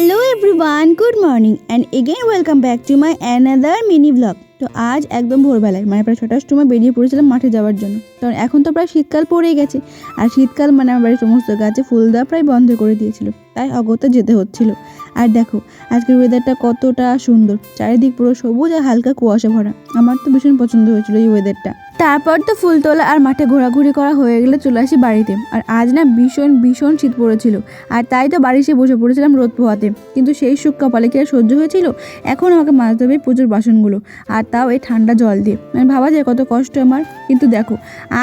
Hello everyone good morning and again welcome back to my another mini blog তো আজ একদম ভোরবেলায় মানে প্রায় ছটার সময় বেরিয়ে পড়েছিলাম মাঠে যাওয়ার জন্য। কারণ এখন তো প্রায় শীতকাল পড়েই গেছে, আর শীতকাল মানে আমার বাড়ির সমস্ত গাছে ফুল দেওয়া প্রায় বন্ধ করে দিয়েছিল, তাই অগত্যা যেতে হচ্ছিল। আর দেখো, আজকের ওয়েদারটা কতটা সুন্দর, চারিদিক পুরো সবুজ আর হালকা কুয়াশা ভরা, আমার তো ভীষণ পছন্দ হয়েছিল এই ওয়েদারটা তারপর তো ফুল তোলা আর মাঠে ঘোরাঘুরি করা হয়ে গেলে চলে আসি বাড়িতে। আর আজ না ভীষণ ভীষণ শীত পড়েছিল। আর তাই তো বাড়ি এসে বসে পড়েছিলাম রোদ পোহাতে। কিন্তু সেই সুখ কপালে কি আর সহ্য হয়েছিল? এখন আমাকে মাছ হবে প্রচুর বাসনগুলো। আর তাও এই ঠান্ডা জল দিয়ে। মানে ভাবা যায় কত কষ্ট আমার। কিন্তু দেখো,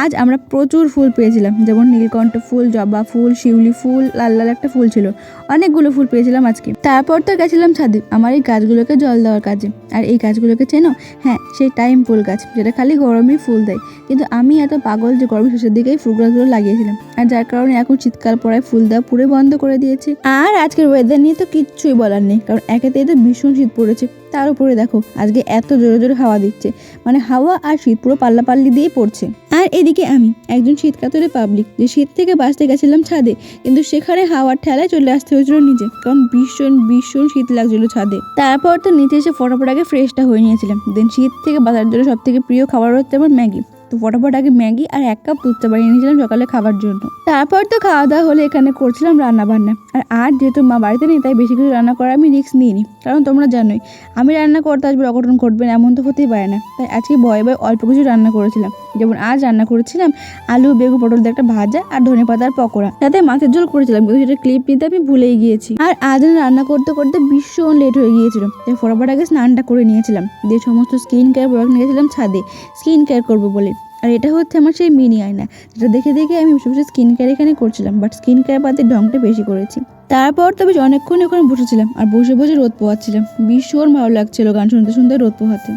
আজ আমরা প্রচুর ফুল পেয়েছিলাম। যেমন নীলকণ্ঠ ফুল, জবা ফুল, শিউলি ফুল, লাল লাল একটা ফুল ছিল। অনেকগুলো ফুল পেয়েছিলাম আজকে। তারপর তো গেছিলাম ছাদে। আমার এই গাছগুলোকে জল দেওয়ার কাজে। আর এই গাছগুলোকে চেনো? হ্যাঁ সেই টাইম ফুল গাছ, যেটা খালি গরমই ফুল। দেয়। কিন্তু আমি এত পাগল যে গরম শেষের দিকেই ফুল গাছগুলো লাগিয়েছিলাম। আর যার কারণে এখন শীতকাল পড়ায় ফুল দেওয়া পুরো বন্ধ করে দিয়েছে। আর আজকের ওয়েদার নিয়ে তো কিচ্ছুই বলার নেই। কারণ একেতেই তো ভীষণ শীত পড়েছে। তার উপরে দেখো, আজকে এত জোরে জোরে হাওয়া দিচ্ছে। মানে হাওয়া আর শীত পুরো পাল্লাপাল্লি দিয়ে পড়ছে। আর এদিকে আমি, একজন শীতকাতরে পাবলিক যে শীত থেকে বাঁচতে গেছিলাম ছাদে, কিন্তু সেখানে হাওয়ার ঠেলায় চলে আসতে হয়েছিল নিচে কারণ ভীষণ ভীষণ শীত লাগছিল ছাদে। তারপর তো নিচে এসে ফটাফট আগে ফ্রেশটা হয়ে নিয়েছিলাম। দেন শীত থেকে বাঁচার জন্য সব থেকে প্রিয় খাবার হচ্ছে আমার ম্যাগি। তো ফটাফট আগে ম্যাগি আর এক কাপ দুধ চা বানিয়ে নিয়েছিলাম সকালে খাবার জন্য। তারপর তো খাওয়া দাওয়া হলে, এখানে করছিলাম রান্না বান্না আর আর যেহেতু মা বাড়িতে নেই, তাই বেশি কিছু রান্না করার আমি রিস্ক নিইনি। কারণ তোমরা জানোই, আমি রান্না করতে আসবে অঘটন ঘটবে এমন তো হতেই পারে না। তাই আজকে ভয়ে ভয়ে অল্প কিছু রান্না করেছিলাম। যেমন আজ রান্না করেছিলাম আলু, বেগুন, পটল দিয়ে একটা ভাজা আর ধনে পাতার পকোড়া। সাথে মাছের ঝোল করেছিলাম, কিন্তু সেটা ক্লিপ নিতে আমি ভুলেই গিয়েছি। আর আজ রান্না করতে করতে ভীষণ লেট হয়ে গিয়েছিল, তাই আগে স্নানটা করে নিয়েছিলাম। দিয়ে সমস্ত স্কিন কেয়ার প্রোডাক্ট নিয়েছিলাম ছাদে স্কিন কেয়ার করব বলে। আর এটা হচ্ছে আমার সেই মিনি আয়না, যেটা দেখে দেখে আমি বসে বসে স্কিন কেয়ার এখানে করছিলাম বাট স্কিন কেয়ার পাতে ঢংটা বেশি করেছি। তারপর তো বেশ অনেকক্ষণ ওখানে বসেছিলাম, আর বসে বসে রোদ পোহাচ্ছিলাম। ভীষণ ভালো লাগছিল গান শুনতে শুনতে রোদ পোহাতে।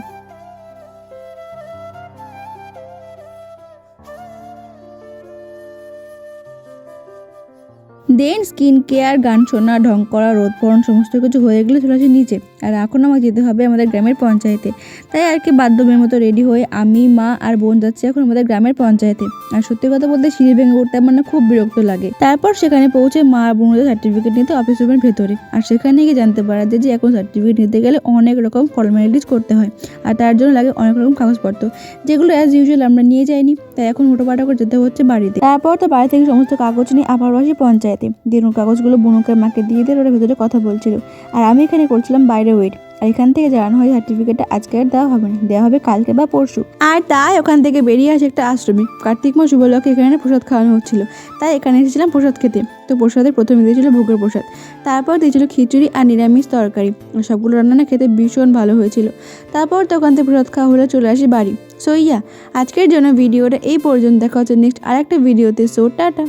দেন স্কিন কেয়ার গান শোনা, ঢং করা, রোদ পড়ন, সমস্ত কিছু হয়ে গেলে চলে আসে নিচে। আর এখন আমাকে যেতে হবে আমাদের গ্রামের পঞ্চায়েতে। তাই আর কি বাধ্যমের মতো রেডি হয়ে আমি, মা আর বোন যাচ্ছি এখন আমাদের গ্রামের পঞ্চায়েতে। আর সত্যি কথা বলতে সিঁড়ি ভেঙে উঠতে আমার না খুব বিরক্ত লাগে। তারপর সেখানে পৌঁছে মা আর বোনদের সার্টিফিকেট নিতে অফিস রুমের ভেতরে। আর সেখানে গিয়ে জানতে পারা যায় যে এখন সার্টিফিকেট নিতে গেলে অনেক রকম ফর্মালিটিস করতে হয়। আর তার জন্য লাগে অনেক রকম কাগজপত্র, যেগুলো অ্যাজ ইউজুয়াল আমরা নিয়ে যাইনি। তাই এখন হুটোপাটা করে যেতে হচ্ছে বাড়িতে। তারপর তো বাড়ি থেকে সমস্ত কাগজ নিয়ে আবার আসি পঞ্চায়েতে। দিয়ে ওর কাগজগুলো বুনুকের মাকে দিয়ে দিয়ে ওরা ভেতরে কথা বলছিল। আর আমি এখানে করছিলাম বাইরে ওয়েট আর এখান থেকে জানানো হয় সার্টিফিকেটটা আজকে আর দেওয়া হবে না। দেওয়া হবে কালকে বা পরশু। আর তাই ওখান থেকে বেরিয়ে আসে একটা আশ্রমী। কার্তিক মাস উপলক্ষে এখানে প্রসাদ খাওয়ানো হচ্ছিল। তাই এখানে এসেছিলাম প্রসাদ খেতে। তো প্রসাদে প্রথমে দিয়েছিল ভোগের প্রসাদ। তারপর দিয়েছিল খিচুড়ি আর নিরামিষ তরকারি। সবগুলো রান্না না খেতে ভীষণ ভালো হয়েছিল। তারপর তো ওখান থেকে প্রসাদ খাওয়া হলে, চলে আসি বাড়ি। সো ইয়া আজকের জন্য ভিডিওটা এই পর্যন্ত। দেখা হচ্ছে নেক্সট আর একটা ভিডিওতে। So tata.